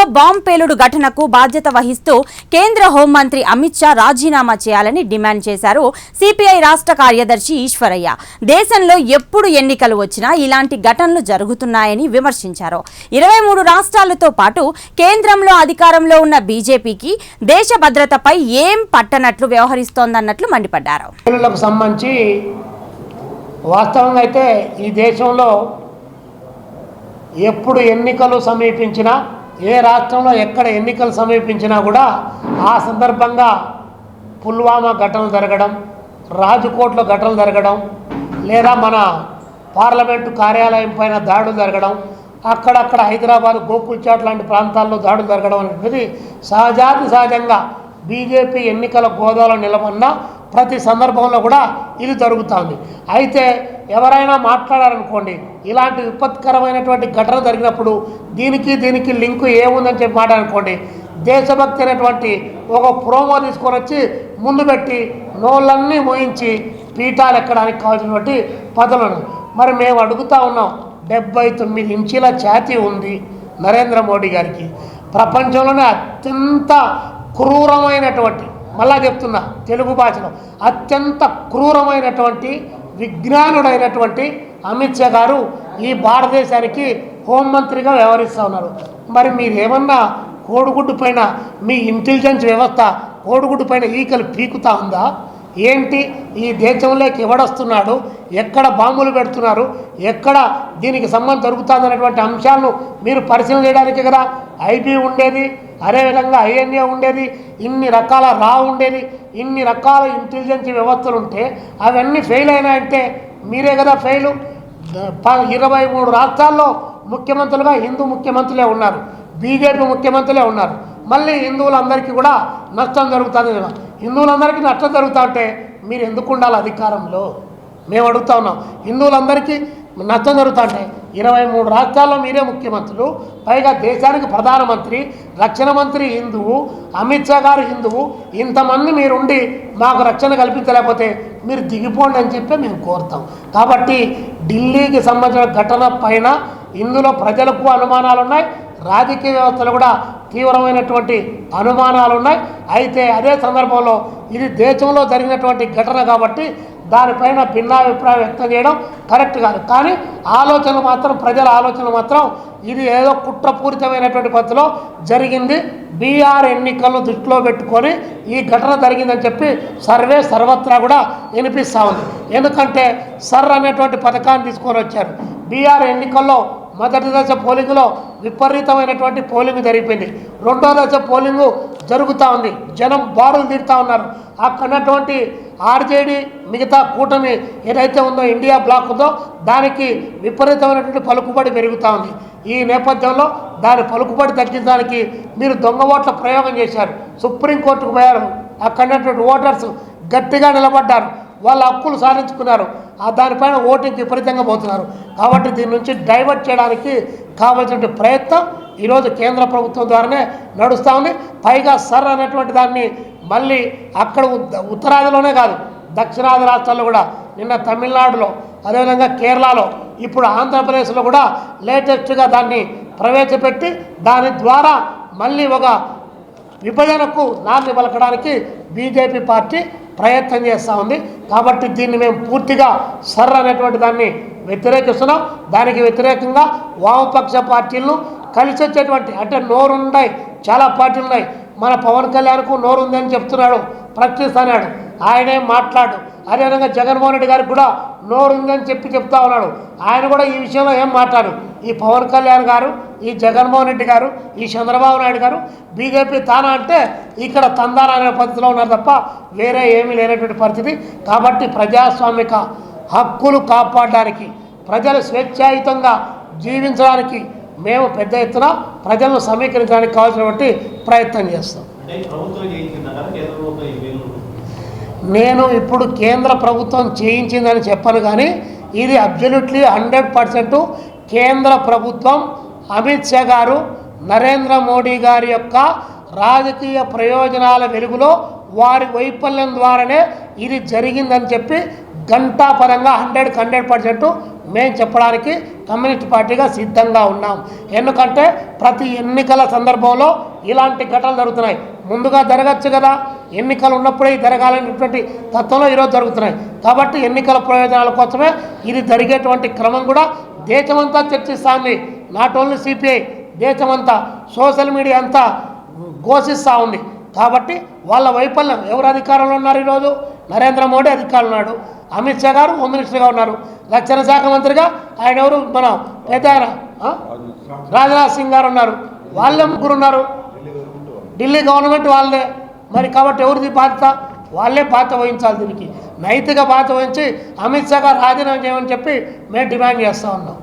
ఢిల్లీలో బాంబ్ పేలుడు ఘటనకు బాధ్యత వహిస్తూ కేంద్ర హోంమంత్రి అమిత్ షా రాజీనామా చేయాలని డిమాండ్ చేశారు సిపిఐ రాష్ట్ర కార్యదర్శి ఈశ్వరయ్య. దేశంలో ఎప్పుడు ఎన్నికలు వచ్చినా ఇలాంటి ఘటనలు జరుగుతున్నాయని విమర్శించారు. ఇరవై మూడు రాష్ట్రాలతో పాటు కేంద్రంలో అధికారంలో ఉన్న బీజేపీకి దేశ భద్రతపై ఏం పట్టనట్లు వ్యవహరిస్తోందన్నట్లు మండిపడ్డారు. సంబంధించి వాస్తవంగా అయితే ఈ దేశంలో ఎప్పుడు ఎన్నికలు సమీపించినా ఏ రాష్ట్రంలో ఎక్కడ ఎన్నికలు సమీపించినా కూడా ఆ సందర్భంగా పుల్వామా ఘటనలు జరగడం రాజకోట్లో ఘటనలు జరగడం లేదా మన పార్లమెంటు కార్యాలయం పైన దాడులు జరగడం అక్కడక్కడ హైదరాబాద్ గోకుల్చాట్ లాంటి ప్రాంతాల్లో దాడులు జరగడం అనేది సహజాతి సహజంగా బీజేపీ ఎన్నికల గోదాలో నిలబడిన ప్రతి సందర్భంలో కూడా ఇది జరుగుతుంది. అయితే ఎవరైనా మాట్లాడారనుకోండి ఇలాంటి విపత్కరమైనటువంటి ఘటన జరిగినప్పుడు దీనికి దీనికి లింకు ఏముందని చెప్పి మాట్లాడనుకోండి దేశభక్తి అనేటువంటి ఒక ప్రోమో తీసుకొని వచ్చి ముందు పెట్టి నోళ్ళన్నీ మోయించి పీఠాలు ఎక్కడానికి కావాల్సినటువంటి పదవులను మరి మేము అడుగుతా ఉన్నాం డెబ్బై తొమ్మిది ఇంచీల ఛాతీ ఉంది నరేంద్ర మోడీ గారికి. ప్రపంచంలోనే అత్యంత క్రూరమైనటువంటి మళ్ళా చెప్తున్నా తెలుగు భాషలో అత్యంత క్రూరమైనటువంటి విజ్ఞానుడైనటువంటి అమిత్ షా గారు ఈ భారతదేశానికి హోంమంత్రిగా వ్యవహరిస్తూ ఉన్నారు మరి మీరేమన్నా కోడిగుడ్డు పైన మీ ఇంటెలిజెన్స్ వ్యవస్థ కోడిగుడ్డు పైన ఈకలు పీకుతా ఉందా? ఏంటి? ఈ దేశంలోకి ఎవడొస్తున్నాడు? ఎక్కడ బాంబులు పెడుతున్నారు? ఎక్కడ దీనికి సంబంధం జరుగుతుందనేటువంటి అంశాలను మీరు పరిశీలన చేయడానికి కదా ఐబీ ఉండేది అదేవిధంగా ఐఎన్ఏ ఉండేది ఇన్ని రకాల రా ఉండేది ఇన్ని రకాల ఇంటెలిజెన్స్ వ్యవస్థలు ఉంటే అవన్నీ ఫెయిల్ అయినాయంటే మీరే కదా ఫెయిల్ ప- ఇరవై మూడు రాష్ట్రాల్లో ముఖ్యమంత్రులుగా హిందూ ముఖ్యమంత్రులే ఉన్నారు బీజేపీ ముఖ్యమంత్రులే ఉన్నారు. మళ్ళీ హిందువులందరికీ కూడా నష్టం జరుగుతుంది కదా. హిందువులందరికీ నష్టం జరుగుతా ఉంటే మీరు ఎందుకు ఉండాలి అధికారంలో? మేము అడుగుతా ఉన్నాం. హిందువులందరికీ నష్టం జరుగుతుంటే ఇరవై మూడు రాష్ట్రాల్లో మీరే ముఖ్యమంత్రులు. పైగా దేశానికి ప్రధానమంత్రి రక్షణ మంత్రి హిందువు అమిత్ షా గారు హిందువు. ఇంతమంది మీరుండి మాకు రక్షణ కల్పించలేకపోతే మీరు దిగిపోండి అని చెప్పి మేము కోరుతాం. కాబట్టి ఢిల్లీకి సంబంధించిన ఘటన పైన ఇందులో ప్రజలకు అనుమానాలు ఉన్నాయి రాజకీయ వ్యవస్థలు కూడా తీవ్రమైనటువంటి అనుమానాలు ఉన్నాయి అయితే అదే సందర్భంలో ఇది దేశంలో జరిగినటువంటి ఘటన కాబట్టి దానిపైన భిన్నాభిప్రాయం వ్యక్తం చేయడం కరెక్ట్ కాదు. కానీ ఆలోచన మాత్రం ప్రజల ఆలోచన మాత్రం ఇది ఏదో కుట్రపూరితమైనటువంటి పద్ధతిలో జరిగింది. బీఆర్ ఎన్నికలను దృష్టిలో పెట్టుకొని ఈ ఘటన జరిగిందని చెప్పి సర్వే సర్వత్రా కూడా వినిపిస్తూ ఉంది. ఎందుకంటే సర్ అనేటువంటి పథకాన్ని తీసుకొని వచ్చారు. బీఆర్ ఎన్నికల్లో మొదటి దశ పోలింగ్లో విపరీతమైనటువంటి పోలింగ్ జరిగిపోయింది. రెండో దశ పోలింగు జరుగుతూ ఉంది. జనం బారులు తీరుతూ ఉన్నారు. అక్కడటువంటి ఆర్జేడీ మిగతా కూటమి ఏదైతే ఉందో ఇండియా బ్లాక్ ఉందో దానికి విపరీతమైనటువంటి పలుకుబడి పెరుగుతూ ఉంది. ఈ నేపథ్యంలో దాని పలుకుబడి తగ్గించడానికి మీరు దొంగ ఓట్ల ప్రయోగం చేశారు. సుప్రీంకోర్టుకు పోయారు. అక్కడటువంటి ఓటర్స్ గట్టిగా నిలబడ్డారు. వాళ్ళ హక్కులు సాధించుకున్నారు. ఆ దానిపైన ఓటింగ్ విపరీతంగా పోతున్నారు. కాబట్టి దీని నుంచి డైవర్ట్ చేయడానికి కావాల్సిన ప్రయత్నం ఈరోజు కేంద్ర ప్రభుత్వం ద్వారానే నడుస్తూ ఉంది. పైగా సర్ అనేటువంటి దాన్ని మళ్ళీ అక్కడ ఉత్తరాదిలోనే కాదు దక్షిణాది రాష్ట్రాల్లో కూడా నిన్న తమిళనాడులో అదేవిధంగా కేరళలో ఇప్పుడు ఆంధ్రప్రదేశ్లో కూడా లేటెస్ట్గా దాన్ని ప్రవేశపెట్టి దాని ద్వారా మళ్ళీ ఒక విభజనకు నాంది పలకడానికి బీజేపీ పార్టీ ప్రయత్నం చేస్తూ ఉంది. కాబట్టి దీన్ని మేము పూర్తిగా సర్ అనేటువంటి దాన్ని వ్యతిరేకిస్తున్నాం. దానికి వ్యతిరేకంగా వామపక్ష పార్టీలను కలిసి వచ్చేటువంటి అంటే నోరున్నాయి చాలా పార్టీలు ఉన్నాయి మన పవన్ కళ్యాణ్కు నోరు ఉందని చెప్తున్నాడు ప్రకటిస్తున్నాడు ఆయనే మాట్లాడు. అదేవిధంగా జగన్మోహన్ రెడ్డి గారికి కూడా నోరు ఉందని చెప్పి చెప్తా ఉన్నాడు. ఆయన కూడా ఈ విషయంలో ఏం మాట్లాడు ఈ పవన్ కళ్యాణ్ గారు ఈ జగన్మోహన్ రెడ్డి గారు ఈ చంద్రబాబు నాయుడు గారు బీజేపీ తానా అంటే ఇక్కడ తందాన అనే పద్ధతిలో ఉన్నారు తప్ప వేరే ఏమీ లేనటువంటి పరిస్థితి. కాబట్టి ప్రజాస్వామిక హక్కులు కాపాడడానికి ప్రజలు స్వేచ్ఛాయుతంగా జీవించడానికి మేము పెద్ద ఎత్తున ప్రజలను సమీకరించడానికి కావాల్సినటువంటి ప్రయత్నం చేస్తాం. ప్రభుత్వం నేను ఇప్పుడు కేంద్ర ప్రభుత్వం చేయించిందని చెప్పను కానీ ఇది అబ్జల్యూట్లీ హండ్రెడ్ పర్సెంట్ కేంద్ర ప్రభుత్వం. అమిత్ షా గారు నరేంద్ర మోడీ గారి యొక్క రాజకీయ ప్రయోజనాల వెలుగులో వారి వైఫల్యం ద్వారానే ఇది జరిగిందని చెప్పి గంటా పరంగా హండ్రెడ్కి హండ్రెడ్ పర్సెంట్ మేము చెప్పడానికి కమ్యూనిస్ట్ పార్టీగా సిద్ధంగా ఉన్నాం. ఎందుకంటే ప్రతి ఎన్నికల సందర్భంలో ఇలాంటి ఘటనలు జరుగుతున్నాయి. ముందుగా జరగచ్చు కదా. ఎన్నికలు ఉన్నప్పుడే జరగాలనేటువంటి తత్వంలో ఈరోజు జరుగుతున్నాయి. కాబట్టి ఎన్నికల ప్రయోజనాల కోసమే ఇది జరిగేటువంటి క్రమం కూడా దేశమంతా చర్చిస్తుంది. నాట్ ఓన్లీ సిపిఐ దేశమంతా సోషల్ మీడియా అంతా ఘోషిస్తూ ఉంది. కాబట్టి వాళ్ళ వైఫల్యం ఎవరు అధికారంలో ఉన్నారు ఈరోజు? నరేంద్ర మోడీ అధికారంలో ఉన్నాడు. అమిత్ షా గారు హోమ్ మినిస్టర్గా ఉన్నారు. రక్షణ శాఖ మంత్రిగా ఆయన ఎవరు? మన పెద్ద ఆయన రాజ్నాథ్ సింగ్ గారు ఉన్నారు. వాళ్ళే ముగ్గురు ఉన్నారు ఢిల్లీ గవర్నమెంట్ వాళ్ళే. మరి కాబట్టి ఎవరిది బాధ్యత? వాళ్ళే బాధ్యత వహించాలి దీనికి. నైతిక బాధ్యత వహించి అమిత్ షా గారు రాజీనామా చేయమని చెప్పి మేము డిమాండ్ చేస్తూ ఉన్నాం.